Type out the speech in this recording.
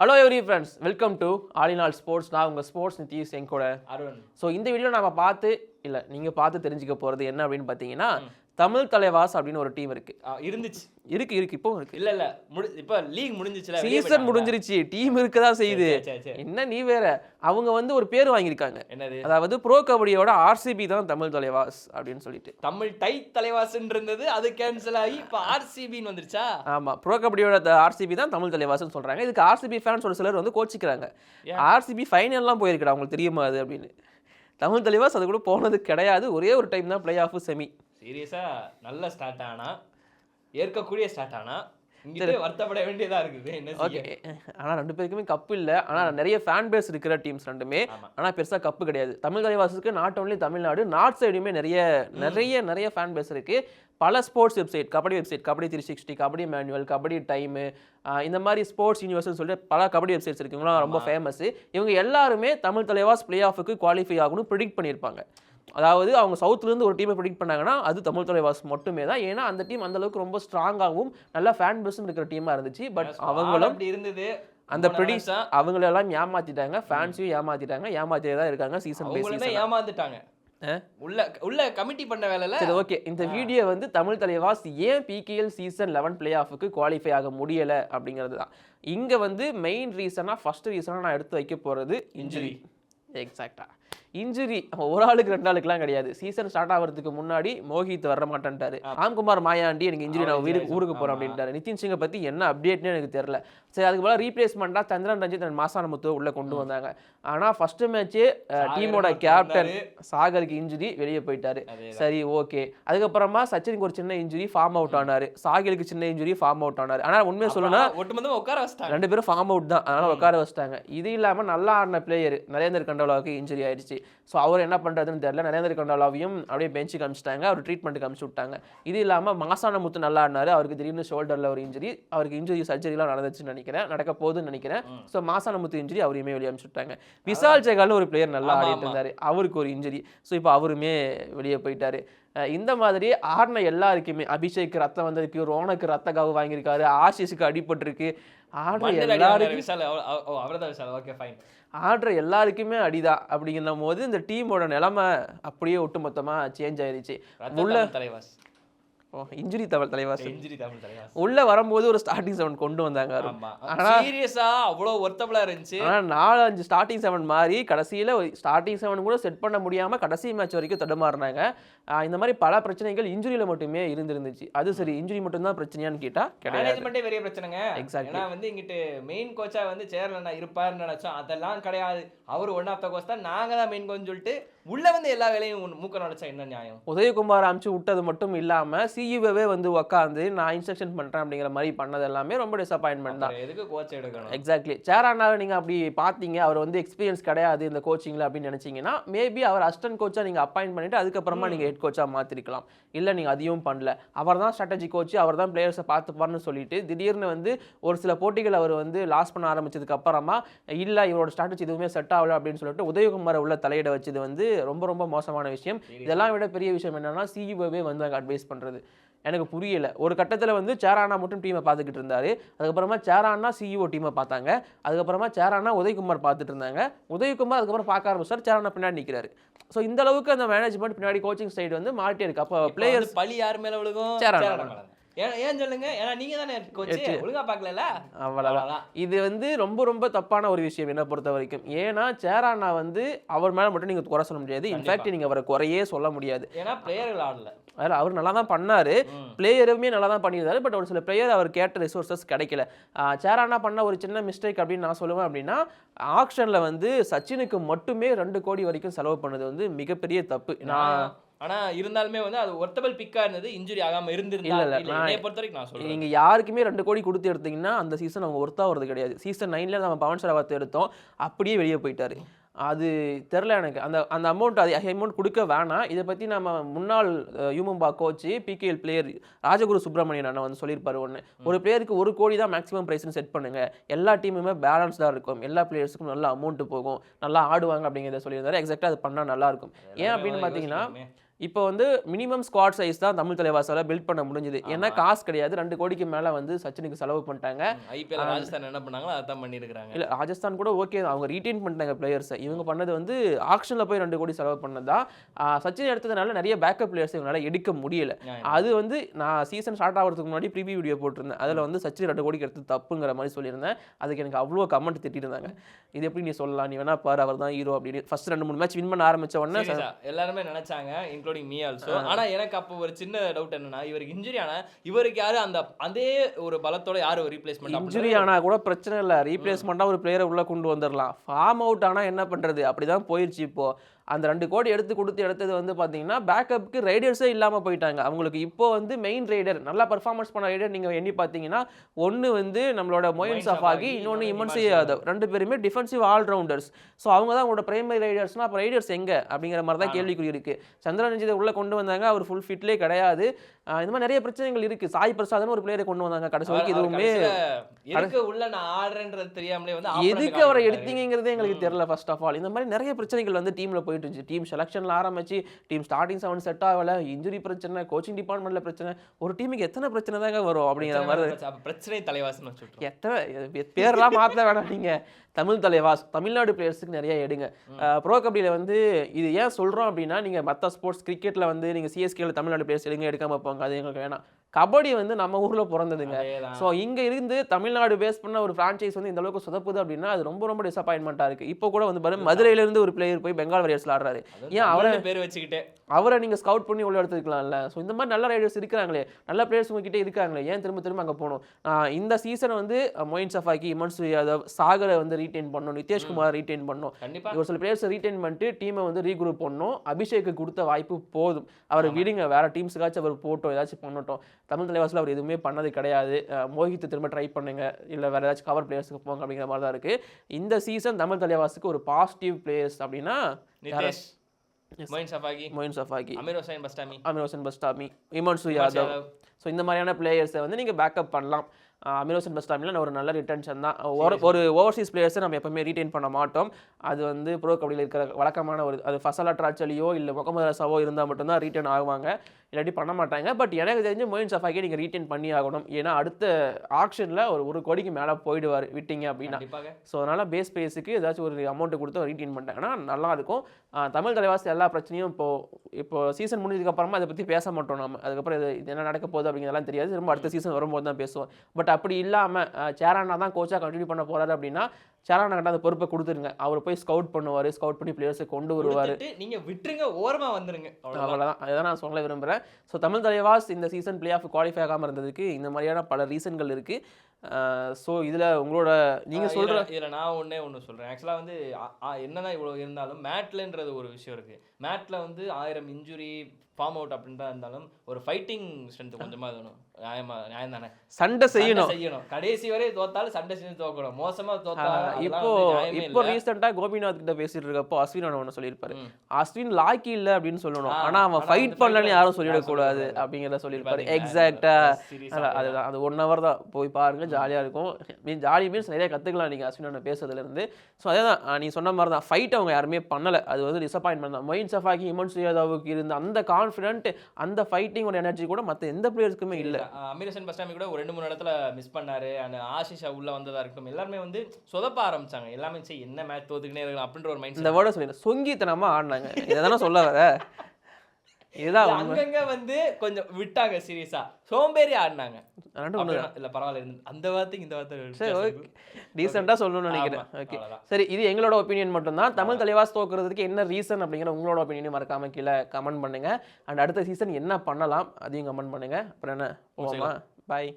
Hello every friends welcome to all in all sports நான் உங்கள் sports Nitish என் கூட Arun. So இந்த வீடியோ நம்ம பார்த்து இல்லை நீங்கள் பார்த்து தெரிஞ்சுக்க போகிறது என்ன அப்படின்னு பார்த்தீங்கன்னா தமிழ் தலைவாஸ் அப்படின்னு ஒரு டீம் இருக்கு. இருந்துச்சு. இருக்கு இருக்கு. இப்போ இருக்கு. இல்ல இல்ல. இப்ப லீக் முடிஞ்சிச்சுல சீசன்? முடிஞ்சிருச்சு. டீம் இருக்கதான் செய்யுது. என்ன நீ வேற? அவங்க வந்து ஒரு பேர் வாங்கியிருக்காங்க. என்னது? அதாவது ப்ரோ கபடியோட ஆர்சிபி தான் தமிழ் தலைவாஸ் அப்படின்னு சொல்லிட்டு. தமிழ் டை தலைவாசன் இருந்தது அது கேன்சல் ஆகி இப்ப ஆர்சிபின்னு வந்துருச்சா? ஆமா ப்ரோ கபடியோட ஆர்சிபி தான் தமிழ் தலைவாசன்னு சொல்றாங்க. இதுக்கு ஆர்சிபி ஃபேன்ஸ் ஒரு சிலர் வந்து கோச்சிக்கிறாங்க? ஆர்சிபி ஃபைனல்லாம் போயிருக்கடா உங்களுக்கு தெரியுமா அது அப்படின்னு. தமிழ் தலைவாஸ் அது கூட போனது கிடையாது. ஒரே ஒரு டைம் தான் பிளே ஆஃப் செமி சீரியஸா நல்ல ஸ்டார்ட் ஆனா ஏற்கக்கூடிய ஸ்டார்ட் ஆனா இங்கிட்டு வருத்தப்பட வேண்டியதா இருக்குது. என்ன ஓகே. செய்ய ஆனா ரெண்டு பேருக்குமே கப்பு இல்ல. ஆனா நிறைய ஃபேன் பேஸ் இருக்கிற டீம்ஸ் ரெண்டுமே. ஆமா. ஆனா பெருசா கப்பு கிடையாது. Tamil தலைவாசுக்கு not only Tamil Nadu north சைடுமே நிறைய நிறைய நிறைய ஃபேன் பேஸ் இருக்கு. பல sports website kabaddi website kabaddi three sixty kabaddi manual kabaddi time இந்த மாதிரி ஸ்போர்ட்ஸ் யூனிவர்ஸ்னு சொல்லிட்டு பல கபடி வெப்சைட்ஸ் இருக்குங்களா ரொம்ப ஃபேமஸ் இவங்க எல்லாருமே தமிழ் தலைவாஸ் பிளே ஆஃபுக்கு குவாலிஃபை ஆகணும் ப்ரிடிக்ட் பண்ணியிருப்பாங்க. அதாவது அவங்க சவுத்துலேருந்து ஒரு டீமை ப்ரிடிக்ட் பண்ணாங்கன்னா அது தமிழ் தலைவாஸ் மட்டுமே தான் ஏன்னா அந்த டீம் அந்த அளவுக்கு ரொம்ப ஸ்ட்ராங்காகவும் நல்லா ஃபேன் பேஸும் இருக்கிற டீமாக இருந்துச்சு. பட் அவங்களும் அப்படி இருந்தது. அந்த ப்ரிடிக்ஸ் அவங்களெல்லாம் ஏமாத்திட்டாங்க. ஃபேன்ஸையும் ஏமாத்திட்டாங்க. ஏமாத்தியே தான் இருக்காங்க சீசன் பை அவங்களுமே சீசன் ஏமாந்துட்டாங்க. உள்ள உள்ள கமிட்டி பண்ண வேலையில சரி ஓகே இந்த வீடியோ வந்து தமிழ் தலைவாஸ் ஏன் பிகேஎல் சீசன் லெவன் பிளே ஆஃபுக்கு குவாலிஃபை ஆக முடியல அப்படிங்கிறது தான் இங்க வந்து மெயின் ரீசனா ஃபர்ஸ்ட் ரீசனா நான் எடுத்து வைக்க போறது இன்ஜுரி எக்ஸாக்டா இன்ஜுரி ஒரு ஆளுக்கு ரெண்டு ஆளுக்குலாம் கிடையாது. சீசன் ஸ்டார்ட் ஆகிறதுக்கு முன்னாடி மோஹித் வர மாட்டேன்ட்டாரு ராம்குமார் மாயாண்டி எனக்கு இன்ஜுரி நான் வீட்டுக்கு ஊருக்கு போறேன் அப்படின்ட்டாரு. நிதின் சிங்கை பத்தி என்ன அப்டேட்னு எனக்கு தெரியல. சரி அதுக்கு போல ரீப்ளேஸ்மெண்ட்டா சந்திரன் ரஞ்சித் அண்ட் மாசானமுத்து உள்ள கொண்டு வந்தாங்க. ஆனா ஃபர்ஸ்ட் மேட்ச்சே டீமோட கேப்டன் சாகருக்கு இன்ஜுரி வெளியே போயிட்டாரு. சரி ஓகே அதுக்கப்புறமா சச்சினுக்கு ஒரு சின்ன இன்ஜுரி ஃபார்ம் அவுட் ஆனாரு. சாகிலுக்கு சின்ன இன்ஜுரி ஃபார்ம் அவுட் ஆனாரு. ஆனா உண்மையை சொல்லணும்னா ஒட்டுமொத்தமா உட்கார வச்சிட்டாங்க. ரெண்டு பேரும் ஃபார்ம் அவுட் தான். அதனால உட்கார வச்சிட்டாங்க. இது இல்லாம நல்லா ஆடின பிளேயர் நரேந்தர் கண்டோலாவுக்கு இன்ஜுரி ஆயிடுச்சு. ஸோ அவர் என்ன பண்றதுன்னு தெரியல. நரேந்தர் கண்டோலாவையும் அப்படியே பெஞ்சுக்கு அமிச்சிட்டாங்க அவர் ட்ரீட்மெண்ட்டுக்கு அமிச்சு விட்டாங்க. இது இல்லாம மாசான முத்து நல்லா ஆடினாரு. அவருக்கு திடீர்னு ஷோல்டர்ல ஒரு இன்ஜுரி அவருக்கு இன்ஜுரி சர்ஜரிலாம் நடந்துச்சுன்னு நினைக்கிறேன். நடக்க போகுதுன்னு நினைக்கிறேன். ஸோ மாசான முத்து இன்ஜுரி அவரையுமே வெளியே அமிச்சு விட்டாங்க. விஷால் ஜெகால்னு ஒரு பிளேயர் நல்லா ஆடிட்டு. இருந்தாரு. அவருக்கு ஒரு இன்ஜுரி ஸோ இப்போ அவருமே வெளியே போயிட்டாரு. இந்த மாதிரி ஆடின எல்லாருக்குமே அபிஷேக் ரத்தம் வந்திருக்கு ரோனக்கு ரத்த காவு வாங்கியிருக்காரு. ஆஷிஷுக்கு அடிபட்டிருக்கு. ஆடுற எல்லாருக்கும் ஆடுற எல்லாருக்குமே அடிதான் அப்படிங்கிற போது இந்த டீமோட நிலைமை அப்படியே ஒட்டுமொத்தமா சேஞ்ச் ஆயிருச்சு. ரத்த தலைவாஸ் இன்ஜுரி தவள் தலைவாஸ் இன்ஜுரி தமிழ் தலைவாஸ் உள்ள வரும்போது ஒரு ஸ்டார்டிங் செவன் கொண்டு வந்தாங்க. ஆமா. சீரியஸா அவ்வளவு ஒர்த்தபிளா இருந்துச்சு. ஆனா நாலு அஞ்சு ஸ்டார்டிங் செவன் மாதிரி கடைசியில ஸ்டார்டிங் செவன் கூட செட் பண்ண முடியாம கடைசி மேட்ச் வரைக்கும் தடுமாறினாங்க. இந்த மாதிரி பல பிரச்சனைகள் இன்ஜுரியில மட்டுமே இருந்திருந்துச்சு. அது சரி இன்ஜுரி மட்டும்தான் பிரச்சனையான்னு கேட்டா மேனேஜ்மெண்ட்டே பெரிய பிரச்சனைங்க. Exactly. ஏன்னா வந்து இங்கிட்டு மெயின் கோச்சா வந்து சேர்ல இருப்பாருன்னு நினைச்சோம். அதெல்லாம் கிடையாது. அவர் ஒன் ஆஃப் த கோச் தான். நாங்க தான் மெயின் கோச் சொல்லிட்டு உள்ள வந்து எல்லா வேலையும் மூக்க நுழைச்சா என்ன நியாயம்? உதயகுமார் அமுச்சு விட்டது மட்டும் இல்லாம சிஇஓவே வந்து உக்காந்து நான் இன்ஸ்ட்ரக்ஷன் பண்றேன் அப்படிங்கிற மாதிரி பண்ணது எல்லாமே ரொம்ப டிசப்பாயின்மெண்ட் தான். எதுக்கு கோச் எடுக்கணும்? எக்ஸாக்ட்லி சேரானாவை நீங்க அப்படி பார்த்தீங்க அவர் வந்து எக்ஸ்பீரியன்ஸ் கிடையாது இந்த கோச்சிங்ல அப்படின்னு நினைச்சீங்கன்னா மேபி அவர் அசிஸ்டன்ட் கோச்சா நீங்க அப்பாயிண்ட் பண்ணிட்டு அதுக்கப்புறமா நீங்க ஹெட் கோச்சா மாத்திருக்கலாம். இல்ல நீங்க அதையும் பண்ணல. அவர் தான் ஸ்ட்ராட்டஜி கோச் அவர் தான் பிளேயர்ஸை பார்த்துப்பார்னு சொல்லிட்டு திடீர்னு வந்து ஒரு சில போட்டிகள் அவர் வந்து லாஸ் பண்ண ஆரம்பிச்சதுக்கு அப்புறமா இல்ல இவரோட ஸ்ட்ராட்டஜி எதுவுமே செட் ஆகல அப்படின்னு சொல்லிட்டு உதயகுமாரை உள்ள தலையிட வச்சது வந்து ரொம்ப ரொம்ப மோசமான விஷயம். இதெல்லாம் விட பெரிய விஷயம் என்னன்னா சிஇஓவே வந்து அங்கே அட்வைஸ் பண்றது. எனக்கு புரியல. ஒரு கட்டத்தில் வந்து சேரானா மட்டும் டீமை பார்த்துக்கிட்டு இருந்தாரு. அதுக்கப்புறமா சேரானா சிஇஓ டீமை பார்த்தாங்க. அதுக்கப்புறமா சேரானா உதயகுமார் பார்த்துட்டு இருந்தாங்க. உதயகுமார் அதுக்கப்புறம் பார்க்க ஆரம்பிச்சார். சேரானா பின்னாடி நிற்கிறாரு ஸோ இந்த அளவுக்கு அந்த மேனேஜ்மெண்ட் பின்னாடி கோச்சிங் சைடு வந்து மாறிட்டே இருக்கு அப்போ பிளேயர்ஸ் பழி யார் மேல விழுகும்? சேரா சேரா மேல. மேல. ஏன் ஏன் சொல்லுங்க? ஏன்னா நீங்க தானே கோச் ஒழுங்கா பார்க்கல அவ்வளோதான் இது வந்து ரொம்ப ரொம்ப தப்பான ஒரு விஷயம் என்னை பொறுத்த வரைக்கும். ஏன்னா சேரானா வந்து அவர் மேலே மட்டும் நீங்கள் குறை சொல்ல முடியாது. இன்ஃபேக்ட் நீங்கள் அவரை குறையே சொல்ல முடியாது. ஏன்னா பிளேயர்கள் ஆடல. அதில் அவர் நல்லா தான் பண்ணாரு. பிளேயருமே நல்லா தான் பண்ணியிருந்தாரு. பட் ஒரு சில பிளேயர் அவர் கேட்ட ரிசோர்சஸ் கிடைக்கல. சேரானா பண்ண ஒரு சின்ன மிஸ்டேக் அப்படின்னு நான் சொல்லுவேன் அப்படின்னா ஆக்ஷனில் வந்து சச்சினுக்கு மட்டுமே ரெண்டு கோடி வரைக்கும் செலவு பண்ணது வந்து மிகப்பெரிய தப்பு. நான் ஆனா இருந்தாலுமே வந்து அது ஒர்த்தபிள் பிக்கா இருந்தது இன்ஜுரி ஆகாம இருந்திருந்தா இல்ல, என்னைய பொறுத்த வரைக்கும் நான் சொல்றேன். நீங்க யாருக்குமே ரெண்டு கோடி கொடுத்து எடுத்தீங்கன்னா அந்த சீசன் அவங்க ஒர்த்தா வரது கிடையாது. சீசன் நைன்ல நம்ம பவன் சரவாத் எடுத்தோம் அப்படியே வெளியே போயிட்டாரு. அது தெரில எனக்கு. அந்த அந்த அமௌண்ட் அது அமௌண்ட் கொடுக்க வேணாம். இதை பற்றி நம்ம முன்னாள் யூமம்பா coach PKL player Rajaguru Subramanian அண்ணன் வந்து சொல்லியிருப்பாரு ஒன்று ஒரு பிளேயருக்கு ஒரு கோடி தான் மேக்ஸிமம் ப்ரைஸ்னு செட் பண்ணுங்க. எல்லா டீமுமே பேலன்ஸ்டாக இருக்கும். எல்லா பிளேயர்ஸுக்கும் நல்ல அமௌண்ட் போகும். நல்லா ஆடுவாங்க அப்படிங்கிறத சொல்லியிருந்தாரு. எக்ஸாக்டாக அது பண்ணால் நல்லா இருக்கும். ஏன் அப்படின்னு பார்த்தீங்கன்னா இப்போ வந்து மினிமம் ஸ்குவாட் சைஸ் தான் தமிழ் தலைவாசால பில்ட் பண்ண முடிஞ்சது. ஏன்னா காசு கிடையாது. ரெண்டு கோடிக்கு மேல வந்து சச்சினுக்கு செலவு பண்ணிட்டாங்க. ஐபிஎல் ராஜஸ்தான் என்ன பண்ணாங்களோ அதான் பண்ணியிருக்கிறாங்க இல்ல ராஜஸ்தான் கூட ஓகே அவங்க ரீட்டைன் பண்ணிட்டாங்க பிளேயர்ஸை இவங்க பண்ணது வந்து ஆக்ஷன்ல போய் ரெண்டு கோடி செலவு பண்ணதா? சச்சின் எடுத்ததுனால நிறைய பேக்கப் பிளேயர்ஸ் இவங்களால எடுக்க முடியல. அது வந்து நான் சீசன் ஸ்டார்ட் ஆகிறதுக்கு முன்னாடி ப்ரிவியூ வீடியோ போட்டிருந்தேன். அதில் வந்து சச்சின் ரெண்டு கோடிக்கு எடுத்து தப்புங்கிற மாதிரி சொல்லியிருந்தேன். அதுக்கு எனக்கு அவ்வளோ கமெண்ட் திட்டிருந்தாங்க. இது எப்படி நீ சொல்லலாம்? நீ வேணா பாரு அவர் தான் ஹீரோ அப்படின்னு. ஃபர்ஸ்ட் ரெண்டு மூணு மேட்ச் வின் பண்ண ஆரம்பிச்ச உடனே எல்லாருமே நினைச்சாங்க இன்க்ளூடிங் மீ ஆல்சோ ஆனா எனக்கு அப்போ ஒரு சின்ன டவுட் என்னன்னா இவருக்கு இன்ஜுரி ஆனா இவருக்கு யாரு அந்த அதே ஒரு பலத்தோட யாரு ரீப்ளேஸ்மெண்ட் இன்ஜுரி ஆனா கூட பிரச்சனை இல்லை. ரீப்ளேஸ்மெண்ட்டாக ஒரு பிளேயரை உள்ள கொண்டு வந்துடலாம் ஃபார்ம் அவுட் ஆனா என்ன பண்றது? அப்படிதான் போயிடுச்சு இப்போ. அந்த ரெண்டு கோடி எடுத்து கொடுத்து எடுத்தது வந்து பாத்தீங்கன்னா பேக்கப்புக்கு ரைடர்ஸே இல்லாம போயிட்டாங்க. அவங்களுக்கு இப்போ வந்து மெயின் ரைடர் நல்லா பர்ஃபார்மன்ஸ் பண்ண ரைடர் நீங்க எண்ணி பார்த்தீங்கன்னா ஒன்னு வந்து நம்மளோட மொயின் சஃபாகி இன்னொன்னு இமன்சி யாதவ். ரெண்டு பேருமே டிஃபென்சிவ் ஆல்ரவுண்டர்ஸ் ஸோ அவங்க தான் அவங்களோட பிரைமரி ரைடர்ஸ்னா அப்போ ரைடர்ஸ் எங்க? அப்படிங்கிற மாதிரி தான் கேள்விக்குறி இருக்கு. சந்திரன் உள்ள கொண்டு வந்தாங்க அவர் ஃபுல் ஃபிட்லேயே கிடையாது. இந்த மாதிரி நிறைய பிரச்சனைகள் இருக்கு. சாய் பிரசாத்னு ஒரு பிளேயரை கொண்டு வந்தாங்க கடைசி வரைக்கும். எதுவுமே உள்ள நான் ஆடுறேன்றது தெரியாமலே வந்து எதுக்கு அவரை எடுத்தீங்கிறதே எங்களுக்கு தெரியல ஃபர்ஸ்ட் ஆஃப் ஆல் இந்த மாதிரி நிறைய பிரச்சனைகள் வந்து டீம்ல போயிட்டு இருந்துச்சு டீம் செலெக்ஷன்ல ஆரம்பிச்சு டீம் ஸ்டார்டிங் செவன் செட் ஆகல இன்ஜுரி பிரச்சனை கோச்சிங் டிபார்ட்மெண்ட்ல பிரச்சனை ஒரு டீமுக்கு எத்தனை பிரச்சனை தாங்க வரும் அப்படிங்கிற மாதிரி. பிரச்சனை? வச்சுட்டு எத்தனை பேர்லாம் மாற்ற வேணாம் நீங்க. தமிழ் தலைவாஸ் தமிழ்நாடு பிளேயர்ஸுக்கு நிறைய எடுங்க. ப்ரோ கபடியில் வந்து இது ஏன் சொல்றோம் அப்படின்னா நீங்க மற்ற ஸ்போர்ட்ஸ் கிரிக்கெட்ல வந்து நீங்க சிஎஸ்கேல தமிழ்நாடு பிளேயர்ஸ் எடுங்க எடுக்காம போங்க. அது எங்களுக்கு வேணாம். கபடி வந்து நம்ம ஊர்ல பிறந்ததுங்க. ஸோ இங்க இருந்து தமிழ்நாடு பேஸ் பண்ண ஒரு ஃப்ரான்ச்சைஸ் வந்து இந்த அளவுக்கு சொதப்புது அப்படின்னா அது ரொம்ப ரொம்ப டிசப்பாயின்மெண்ட்டாக இருக்கு. இப்போ கூட வந்து பாரு மதுரையில இருந்து ஒரு பிளேயர் போய் பெங்கால் வாரியர்ஸ்ல ஆடுறாரு. ஏன் அவரை பேர் வச்சுக்கிட்டே. அவரை நீங்க ஸ்கவுட் பண்ணி உள்ள எடுத்துக்கலாம்ல? ஸோ இந்த மாதிரி நல்ல ரைடர்ஸ் இருக்காங்களே நல்ல பிளேயர்ஸ் உங்ககிட்ட இருக்காங்களே? ஏன் திரும்ப திரும்ப அங்க போகணும்? இந்த சீசன் வந்து மொயின் சஃபாக்கி இமன்சு யாதவ் சாகரை வந்து ரீட்டைன் பண்ணணும். நிதிஷ்குமார் ரீட்டைன் பண்ணணும். கண்டிப்பா. ஒரு சில பிளேயர்ஸ் ரீட்டைன் பண்ணிட்டு டீமை வந்து ரீக்ரூப் பண்ணணும். அபிஷேக்கு கொடுத்த வாய்ப்பு போதும். அவர் விடுங்க. வேற டீம்ஸுக்காச்சும் அவர் போட்டோம். ஏதாச்சும் பண்ணட்டும். தமிழ் தலைவாசில் அவர் எதுவுமே பண்ணது கிடையாது. மோஹித் திரும்ப ட்ரை பண்ணுங்க. இல்லை வேற ஏதாச்சும் கவர் பிளேயர்ஸ்க்கு போங்க அப்படிங்கிற மாதிரி தான் இருக்கு. இந்த சீசன் தமிழ் தலைவாசுக்கு ஒரு பாசிட்டிவ் பிளேயர்ஸ் அப்படின்னா Moein Shafaghi. Moein Shafaghi. Amir Hossein Bastami. Amir Hossein Bastami. Himanshu Yadav. So இந்த மாதிரியான பிளேயர்ஸை வந்து நீங்கள் பேக்கப் பண்ணலாம். ஆஹ் அமீர் ஹுசன் பஸ்டாமில் ஒரு நல்ல ரிட்டன்ஷன் தான். ஒரு ஒரு ஓவர்சீஸ் பிளேயர்ஸை நம்ம எப்பவுமே ரீட்டைன் பண்ண மாட்டோம். அது வந்து ப்ரோ கபடியில் இருக்கிற வழக்கமான ஒரு அது ஃபசல் அட்ராச்சலியோ இல்லை முகமது ரசாவோ இருந்தால் மட்டும்தான் ரீட்டைன் ஆகுவாங்க. இல்லாட்டி பண்ண மாட்டாங்க. பட் எனக்கு தெரிஞ்சு மொயின் சஃபாக்கே நீங்கள் ரீட்டைன் பண்ணி ஆகணும். ஏன்னா அடுத்த ஆக்ஷனில் ஒரு ஒரு கோடிக்கு மேலே போயிடுவார் விட்டீங்க அப்படின்னா. ஸோ அதனால் பேஸ் பேஸுக்கு ஏதாச்சும் ஒரு அமௌண்ட்டு கொடுத்து ரீட்டைன் பண்ணிட்டாங்கன்னா நல்லா இருக்கும். ஆஹ் தமிழ் தலைவாசி எல்லா பிரச்சனையும் இப்போ இப்போ சீசன் முடிஞ்சதுக்கு அப்புறமா அதை பற்றி பேச மாட்டோம் நம்ம அதுக்கப்புறம் இது என்ன நடக்க போகுது அப்படிங்கிறதெல்லாம் தெரியாது. திரும்ப அடுத்த சீசன் வரும்போது தான் பேசுவோம். பட் அப்படி இல்லாமல் சேரானா தான் கோச்சாக கண்டினியூ பண்ண போறாரு அப்படின்னா சேரானா கிட்ட அந்த பொறுப்பை கொடுத்துருங்க. அவர் போய் ஸ்கவுட் பண்ணுவார் ஸ்கவுட் பண்ணி பிளேயர்ஸை கொண்டு வருவார். கொடுத்துட்டு நீங்க விட்டுருங்க ஓரமா வந்துருங்க. அவ்வளோதான் அதுதான் நான் சொல்ல விரும்புகிறேன் ஸோ தமிழ் தலைவாஸ் இந்த சீசன் பிளே ஆஃப் குவாலிஃபை ஆகாமல் இருந்ததுக்கு இந்த மாதிரியான பல ரீசன்கள் இருக்குது ஸோ இதில் உங்களோட நீங்கள் சொல்கிற இதுல- நான் ஒண்ணே ஒண்ணு சொல்றேன். ஆக்சுவலா வந்து என்னதான் இவ்வளவு இருந்தாலும் மேட்லன்றது ஒரு விஷயம் இருக்கு. மேட்ல வந்து ஆயிரம் இன்ஜுரி ஃபார்ம் அவுட் அப்படின்னு தான் இருந்தாலும் ஒரு ஃபைட்டிங் ஸ்ட்ரென்த் கொஞ்சமா வேணும் நியாயமா நியாயம் தானே சண்டை செய்யணும். செய்யணும். கடைசி வரை தோத்தாலும் சண்டை செஞ்சு தோக்கணும். மோசமா தோத்தா இப்போ இப்போ இல்ல. ரீசெண்டா கோபிநாத் கிட்ட பேசிட்டு இருக்கப்போ அஸ்வின் ஒன்று சொல்லியிருப்பாரு. அஸ்வின் லாக்கி இல்ல அப்படின்னு சொல்லணும். ஆ, ஆனா அவன் ஃபைட் பண்ணலன்னு யாரும். சொல்லிடக்கூடாது அப்படிங்கிறத சொல்லியிருப்பாரு. பாத்தீங்களா? எக்ஸாக்டா இந்த series அப்படிதான். அதுதான். அது ஒன் ஹவர் தான் போய் பாருங்க. ஜாலியா இருக்கும். மீன் ஜாலி மீன்ஸ் நிறைய கத்துக்கலாம் நீங்க அஸ்வினோட பேசுறதுல இருந்து. ஸோ அதே தான் நீ சொன்ன மாதிரி தான் ஃபைட் அவங்க யாருமே பண்ணல. அது வந்து டிசப்பாயின்மெண்ட் தான். மொயின் சஃபாக்கி இமன் சுயாதாவுக்கு இருந்த அந்த கான்ஃபிடென்ட் அந்த ஃபைட்டிங் ஒரு எனர்ஜி கூட மத்த எந்த பிளேயர்ஸ்க்குமே இல்ல. ஆஹ் அமீர் ஹுசைன் பஸ்டாமி கூட ஒரு ரெண்டு மூணு இடத்துல மிஸ் பண்ணாரு. அந்த ஆஷிஷா உள்ள வந்ததா இருக்கட்டும் எல்லாருமே வந்து சொதப்ப ஆரம்பிச்சாங்க. எல்லாமே சரி என்ன மேட்ச் தோத்துக்கினே இருக்கலாம் அப்படின்ற ஒரு மைண்ட் இந்த வேர்டை சொல்லி சொங்கித்தனமா ஆடினாங்க. இதை தானே சொல்ல வர? இதுதான். அங்கங்க வந்து கொஞ்சம் விட்டாங்க சீரியஸா. சோம்பேறி ஆடினாங்க. இல்ல பரவாயில்ல அந்த வார்த்தைக்கு இந்த வார்த்தை சரி ஓகே. டீசெண்டாக சொல்லணும்னு நினைக்கிறேன். ஓகே. சரி இது எங்களோட ஒப்பீனியன் மட்டும்தான். தமிழ் தலைவாஸ் தோக்குறதுக்கு என்ன ரீசன் அப்படிங்கிற உங்களோட ஒப்பீனியன் மறக்காம கீழே கமெண்ட் பண்ணுங்க. அண்ட் அடுத்த சீசன் என்ன பண்ணலாம் அதையும் கமெண்ட் பண்ணுங்க. அப்புறம் என்ன போவோமா பாய்